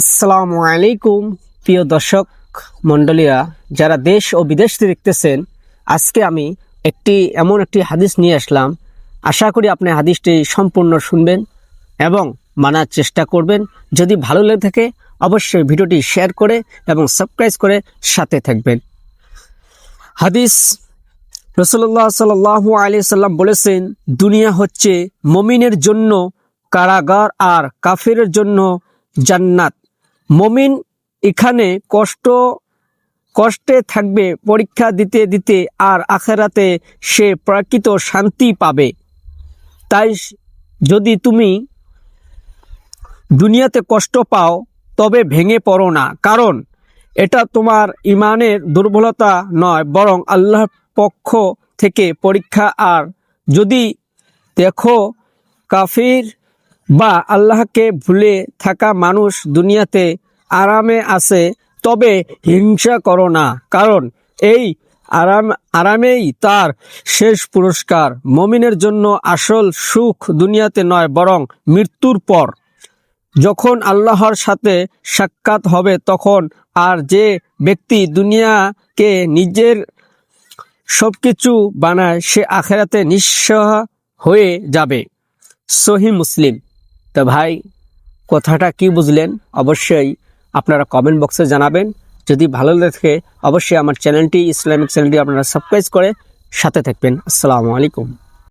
আসসালামু আলাইকুম, প্রিয় দর্শক মণ্ডলীরা, যারা দেশ ও বিদেশ দেখতেছেন, আজকে আমি একটি, এমন একটি হাদিস নিয়ে আসলাম। আশা করি আপনি হাদিসটি সম্পূর্ণ শুনবেন এবং মানার চেষ্টা করবেন। যদি ভালো লেগে থাকে, অবশ্যই ভিডিওটি শেয়ার করে এবং সাবস্ক্রাইব করে সাথে থাকবেন। হাদিস রসুল্লাহ সাল আলি সাল্লাম বলেছেন, দুনিয়া হচ্ছে মমিনের জন্য কারাগার আর কাফিরের জন্য জান্নাত। মমিন এখানে কষ্ট, কষ্টে থাকবে, পরীক্ষা দিতে দিতে আর আখেরাতে সে প্রকৃত শান্তি পাবে। তাই যদি তুমি দুনিয়াতে কষ্ট পাও, তবে ভেঙে পড়ো না। কারণ এটা তোমার ইমানের দুর্বলতা নয়, বরং আল্লাহর পক্ষ থেকে পরীক্ষা। আর যদি দেখো কাফির বা আল্লাহকে ভুলে থাকা মানুষ দুনিয়াতে আরামে আছে, তবে হিংসা করো না। কারণ এই আরাম আরামেই তার শেষ পুরস্কার। মমিনের জন্য আসল সুখ দুনিয়াতে নয়, বরং মৃত্যুর পর। যখন আল্লাহর সাথে সাক্ষাৎ হবে, তখন আর যে ব্যক্তি দুনিয়াকে নিজের সবকিছু বানায়, সে আখেরাতে নিঃস্ব হয়ে যাবে। সহি মুসলিম। তো ভাই, কথাটা কি বুঝলেন? অবশ্যই আপনারা কমেন্ট বক্সে জানাবেন। যদি ভালো লাগে, অবশ্যই আমার চ্যানেলটি ইসলামিক চ্যানেলটি আপনারা সাবস্ক্রাইব করে সাথে থাকবেন। আসসালামু আলাইকুম।